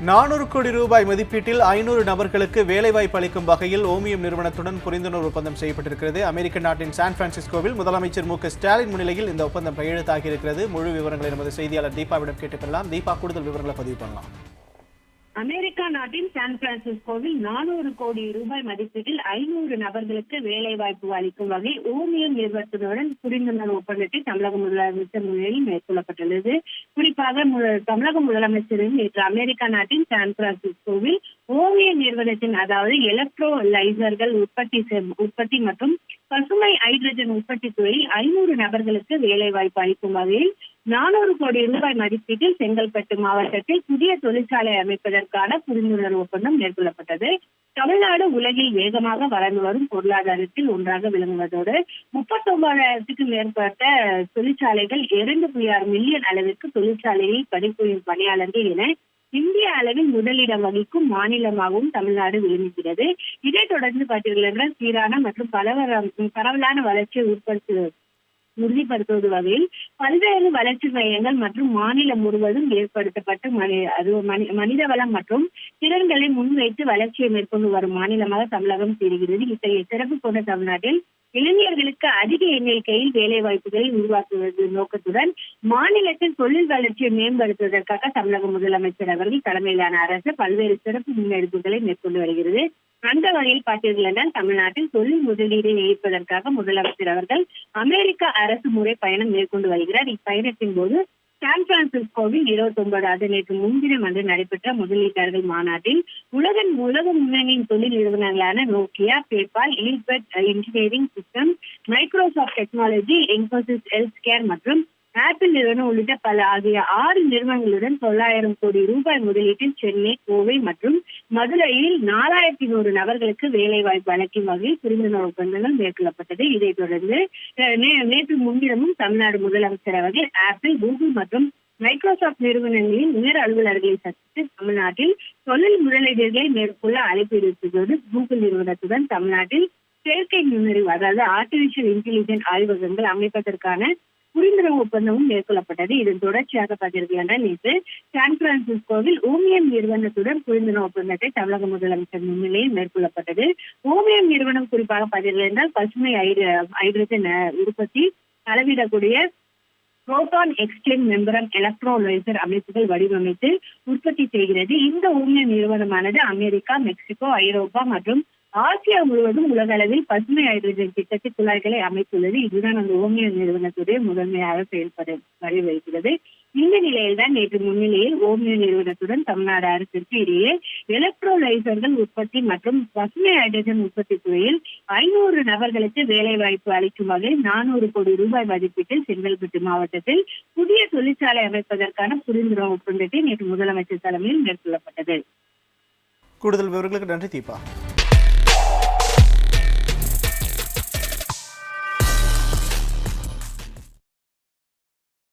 நானூறு கோடி ரூபாய் மதிப்பீட்டில் ஐநூறு நபர்களுக்கு வேலைவாய்ப்பு அளிக்கும் வகையில் ஓமியம் நிறுவனத்துடன் புரிந்துணர்வு ஒப்பந்தம் செய்யப்பட்டிருக்கிறது. அமெரிக்க நாட்டின் சான் பிரான்சிஸ்கோவில் முதலமைச்சர் மு க ஸ்டாலின் முன்னிலையில் இந்த ஒப்பந்தம் கையெழுத்தாகியிருக்கிறது. முழு விவரங்களை நமது செய்தியாளர் தீபாவிடம் கேட்டுக்கொள்ளலாம். தீபா கூடுதல் விவரங்களை பதிவு பண்ணலாம். அமெரிக்கா நாட்டின் சான் பிரான்சிஸ்கோவில் நானூறு கோடி ரூபாய் மதிப்பீட்டில் ஐநூறு நபர்களுக்கு வேலை வாய்ப்பு அளிக்கும் வகை ஓமியம் நிறுவனத்துடன் புரிந்துணர்வு ஒப்பந்தத்தை தமிழக முதலமைச்சர் முன்னிலையில் மேற்கொள்ளப்பட்டுள்ளது. குறிப்பாக தமிழக முதலமைச்சரின் நேற்று அமெரிக்கா நாட்டின் சான் பிரான்சிஸ்கோவில் ஓமிய நிறுவனத்தின் அதாவது எலக்ட்ரோ லைசர்கள் உற்பத்தி உற்பத்தி மற்றும் பசுமை ஹைட்ரஜன் உற்பத்தி துறையில் ஐநூறு நபர்களுக்கு வேலை வாய்ப்பு அளிக்கும் வகையில் நானூறு கோடி ரூபாய் மதிப்பீட்டில் செங்கல்பட்டு மாவட்டத்தில் புதிய தொழிற்சாலை அமைப்பதற்கான புரிந்துணர்வு ஒப்பந்தம் மேற்கொள்ளப்பட்டது. தமிழ்நாடு உலகில் வேகமாக வளர்ந்து வரும் பொருளாதாரத்தில் ஒன்றாக விளங்குவதோடு முப்பத்தி ஒன்பதாயிரத்துக்கும் மேற்பட்ட தொழிற்சாலைகள் இரண்டு புள்ளி ஆறு மில்லியன் அளவிற்கு தொழிற்சாலையில் பணிபுரியும் பணியாளர்கள் என இந்திய அளவில் முதலிடம் வகிக்கும் மாநிலமாகவும் தமிழ்நாடு விளங்குகிறது. இதைத் தொடர்ந்து பார்த்தீர்கள் சீரான மற்றும் பலவர பரவலான வளர்ச்சியை உட்படுத்து உறுதிப்படுத்துவது வகையில் பல்வேறு வளர்ச்சி மையங்கள் மற்றும் மாநிலம் முழுவதும் ஏற்படுத்தப்பட்டு மனி அது மனித வளம் மற்றும் திறன்களை முன்வைத்து வளர்ச்சியை மேற்கொண்டு வரும் மாநிலமாக தமிழகம் தெரிகிறது இத்தகைய சிறப்பு கொண்ட தமிழ்நாட்டில் இளைஞர்களுக்கு அதிக எண்ணிக்கையில் வேலை வாய்ப்புகளை உருவாக்குவது நோக்கத்துடன் மாநிலத்தில் தொழில் வளர்ச்சியை மேம்படுத்துவதற்காக தமிழக முதலமைச்சர் அவர்கள் தலைமையிலான அரசு பல்வேறு சிறப்பு முன்னெடுப்புகளை மேற்கொண்டு வருகிறது. அந்த வகையில் பார்த்தீர்கள் தமிழ்நாட்டில் தொழில் முதலீடை ஈர்ப்பதற்காக முதலமைச்சர் அவர்கள் அமெரிக்க அரசு முறை பயணம் மேற்கொண்டு வருகிறார். இப்பயணத்தின் போது சான் பிரான்சிஸ்கோவில் இருபத்தி ஒன்பதாவது நேற்று முன்தினம் அன்று நடைபெற்ற முதலீட்டாளர்கள் மாநாட்டில் உலகின் உலக முன்னணியின் தொழில் நிறுவனங்களான Nokia PayPal இலிபெட் engineering system Microsoft technology Infosys health care மற்றும் ஆப்பிள் நிறுவனம் உள்ளிட்ட பல ஆகிய ஆறு நிறுவனங்களுடன் தொள்ளாயிரம் கோடி ரூபாய் முதலீட்டில் சென்னை கோவை மற்றும் மதுரையில் நாலாயிரத்தி நூறு நபர்களுக்கு வேலை வாய்ப்பு அளிக்கும் வகையில் புரிந்துணர்வு ஒப்பந்தங்கள் மேற்கொள்ளப்பட்டது. இதைத் தொடர்ந்து நேற்று முன்தினமும் தமிழ்நாடு முதலமைச்சர் அவர்கள் ஆப்பிள் கூகுள் மற்றும் மைக்ரோசாப்ட் நிறுவனங்களின் உயர் அலுவலர்களை சந்தித்து தமிழ்நாட்டில் தொழில் முதலீடுகளை மேற்கொள்ள அழைப்பு விடுத்ததோடு கூகுள் நிறுவனத்துடன் தமிழ்நாட்டில் செயற்கை நுண்ணறிவு அதாவது ஆர்டிபிஷியல் இன்டெலிஜென்ட் ஆய்வகங்கள் அமைப்பதற்கான புரிந்துணர்வு ஒப்பந்தமும் மேற்கொள்ளப்பட்டது. இதன் தொடர்ச்சியாக பார்த்தீர்கள் என்றால் நேற்று சான் பிரான்சிஸ்கோவில் ஓமியம் நிறுவனத்துடன் புரிந்துணர்வு ஒப்பந்தத்தை தமிழக முதலமைச்சர் முன்னிலையில் மேற்கொள்ளப்பட்டது. ஓமியம் நிறுவனம் குறிப்பாக பார்த்தீர்கள் பசுமை ஹைட்ரஜன் உற்பத்தி அளவிடக்கூடிய புரோட்டான் எக்ஸ்சேஞ்ச் மெம்பரம் எலக்ட்ரோலைசர் அமைப்புகள் வடிவமைத்து உற்பத்தி செய்கிறது. இந்த ஊழிய நிறுவனமானது அமெரிக்கா மெக்சிகோ ஐரோப்பா மற்றும் ஆசியா முழுவதும் உலக அளவில் பசுமை ஹைட்ரஜன் திட்டத்தில் குழாய்களை அமைத்துள்ளது. இதுதான் அந்த ஓமியம் நிறுவனத்துடைய முதன்மையாக செயல்பட வழிவகுக்கிறது. இந்த நிலையில்தான் நேற்று முன்னிலையில் ஓமியோ நிறுவனத்துடன் தமிழ்நாடு அரசிற்கு இடையே எலக்ட்ரோலைசர்கள் உற்பத்தி மற்றும் பசுமை ஹைட்ரஜன் உற்பத்தி துறையில் ஐநூறு நபர்களுக்கு வேலை வாய்ப்பு அளிக்கும் வகையில் நானூறு கோடி ரூபாய் மதிப்பீட்டில் செங்கல்பட்டு மாவட்டத்தில் புதிய தொழிற்சாலை அமைப்பதற்கான புரிந்துணர்வு ஒப்பந்தத்தை நேற்று முதலமைச்சர் தலைமையில் மேற்கொள்ளப்பட்டது. கூடுதல் விவரங்களுக்கு நன்றி தீபா.